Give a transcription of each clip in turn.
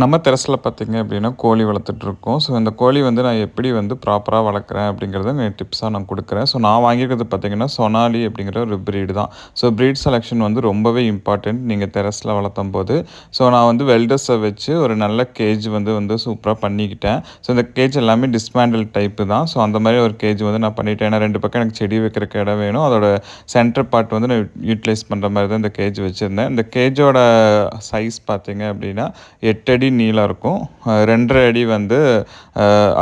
நம்ம தெரஸில் பார்த்திங்க அப்படின்னா கோழி வளர்த்துட்ருக்கோம் ஸோ இந்த கோழி வந்து நான் எப்படி வந்து ப்ராப்பராக வளர்க்குறேன் அப்படிங்கிறத நான் டிப்ஸாக நான் கொடுக்குறேன். ஸோ நான் வாங்கியிருக்கிறது பார்த்திங்கன்னா சொனாலி அப்படிங்கிற ஒரு ப்ரீடு தான். ஸோ ப்ரீட் செலெக்ஷன் வந்து ரொம்பவே இம்பார்ட்டண்ட் நீங்கள் தெரஸில் வளர்த்தும் போது. ஸோ நான் வந்து வெல்டர்ஸை வச்சு ஒரு நல்ல கேஜ் வந்து வந்து சூப்பராக பண்ணிக்கிட்டேன். ஸோ இந்த கேஜ் எல்லாமே டிஸ்மேண்டில் டைப்பு தான். ஸோ அந்த மாதிரி ஒரு கேஜ் வந்து நான் பண்ணிட்டேன். ஏன்னா ரெண்டு பக்கம் எனக்கு செடி வைக்கிறக்கு இடம் வேணும். அதோட சென்டர் பார்ட் வந்து நான் யூட்டிலைஸ் பண்ணுற மாதிரி தான் இந்த கேஜ் வச்சுருந்தேன். இந்த கேஜோட சைஸ் பார்த்திங்க அப்படின்னா எட்டு அடி நீளம் இருக்கும். ரெண்டரை அடி வந்து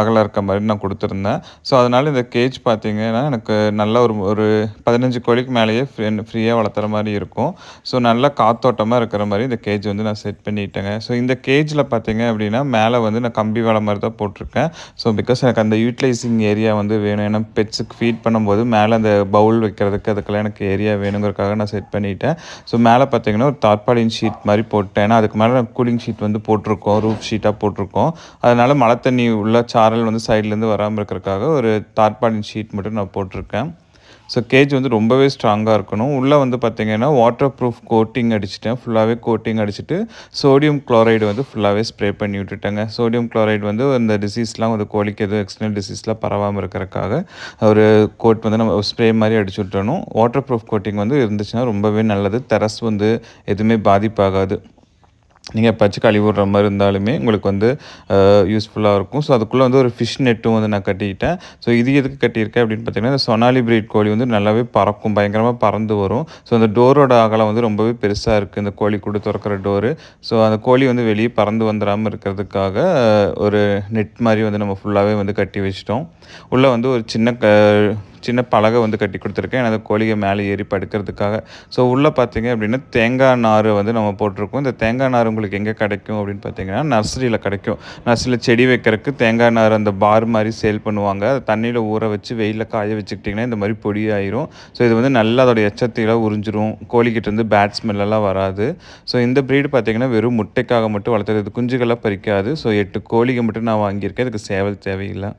அகலம் இருக்க மாதிரி நான் கொடுத்துருந்தேன். ஸோ அதனால் இந்த கேஜ் பார்த்திங்கன்னா எனக்கு நல்ல ஒரு ஒரு பதினஞ்சு கோழிக்கு மேலேயே ஃப்ரீ ஃப்ரீயாக வளர்த்துற மாதிரி இருக்கும். ஸோ நல்லா காத்தோட்டமாக இருக்கிற மாதிரி இந்த கேஜ் வந்து நான் செட் பண்ணிட்டேங்க. ஸோ இந்த கேஜில் பார்த்திங்க அப்படின்னா மேலே வந்து நான் கம்பி வள மாதிரி தான் போட்டிருக்கேன். ஸோ பிகாஸ் எனக்கு அந்த யூட்டிலைசிங் ஏரியா வந்து வேணும். ஏன்னா பெட்ஸுக்கு ஃபீட் பண்ணும்போது மேலே அந்த பவுல் வைக்கிறதுக்கு அதுக்கெல்லாம் எனக்கு ஏரியா வேணுங்கிறதுக்காக நான் செட் பண்ணிட்டேன். ஸோ மேலே பார்த்திங்கன்னா ஒரு தார்பாலின் ஷீட் மாதிரி போட்டேன். ஏன்னா அதுக்கு மேலே கூலிங் ஷீட் வந்து போட்டு போட்டிருக்கோம் ரூஃப் ஷீட்டாக போட்டிருக்கோம். அதனால் மழை தண்ணி உள்ள சாரல் வந்து சைட்லேருந்து வராமல் இருக்கிறதுக்காக ஒரு தார்பாலின் ஷீட் மட்டும் நான் போட்டிருக்கேன். ஸோ கேஜ் வந்து ரொம்பவே ஸ்ட்ராங்காக இருக்கணும். உள்ளே வந்து பார்த்திங்கன்னா வாட்டர் ப்ரூஃப் கோட்டிங் அடிச்சிட்டேன் ஃபுல்லாகவே கோட்டிங் அடிச்சுட்டு சோடியம் குளோரைடு வந்து ஃபுல்லாகவே ஸ்ப்ரே பண்ணி விட்டுட்டேங்க. சோடியம் குளோரைடு வந்து இந்த டிசீஸ்லாம் வந்து கோழிக்கு எதுவும் எக்ஸ்டர்னல் டிசீஸ்லாம் பரவாமல் இருக்கிறதுக்காக ஒரு கோட் வந்து நம்ம ஸ்ப்ரே மாதிரி அடிச்சு விட்டணும் வாட்டர் ப்ரூஃப் கோட்டிங் வந்து இருந்துச்சுன்னா ரொம்பவே நல்லது. தெரஸ் வந்து எதுவுமே பாதிப்பாகாது நீங்கள் எப்போச்சும் கழுவி விடுற மாதிரி இருந்தாலுமே உங்களுக்கு வந்து யூஸ்ஃபுல்லாக இருக்கும். ஸோ அதுக்குள்ளே வந்து ஒரு ஃபிஷ் நெட்டும் வந்து நான் கட்டிக்கிட்டேன். ஸோ இது எதுக்கு கட்டியிருக்கேன் அப்படின்னு பார்த்தீங்கன்னா இந்த சொனாலி பிரீட் கோழி வந்து நல்லாவே பறக்கும். பயங்கரமாக பறந்து வரும். ஸோ அந்த டோரோட அகலம் வந்து ரொம்பவே பெருசாக இருக்குது இந்த கோழி கூட திறக்கிற டோரு. ஸோ அந்த கோழி வந்து வெளியே பறந்து வந்துடாமல் இருக்கிறதுக்காக ஒரு நெட் மாதிரி வந்து நம்ம ஃபுல்லாகவே வந்து கட்டி வச்சிட்டோம். உள்ளே வந்து ஒரு சின்ன க சின்ன பலகை வந்து கட்டி கொடுத்துருக்கேன். அந்த கோழிகை மேலே ஏறி படுக்கிறதுக்காக. ஸோ உள்ளே பார்த்தீங்க அப்படின்னா தேங்காய் நார் வந்து நம்ம போட்டிருக்கோம். இந்த தேங்காய் நார் உங்களுக்கு எங்கே கிடைக்கும் அப்படின்னு பார்த்தீங்கன்னா நர்சரியில் கிடைக்கும். நர்சரியில் செடி வைக்கிறதுக்கு தேங்காய் நார் அந்த பார் மாதிரி சேல் பண்ணுவாங்க. அதை தண்ணியில் ஊற வச்சு வெயிலில் காய வச்சுக்கிட்டிங்கன்னா இந்த மாதிரி பொடி ஆயிரும். ஸோ இது வந்து நல்லா அதோட எச்சத்தையெல்லாம் உறிஞ்சிரும். கோழிக்கிட்ட இருந்து பேட் ஸ்மெல்லாம் வராது. ஸோ இந்த ப்ரீடு பார்த்தீங்கன்னா வெறும் முட்டைக்காக மட்டும் வளர்த்துறது. குஞ்சுகளாக பறிக்காது. ஸோ எட்டு கோழிகள் மட்டும் நான் வாங்கியிருக்கேன். இதுக்கு சேவல் தேவையில்லை.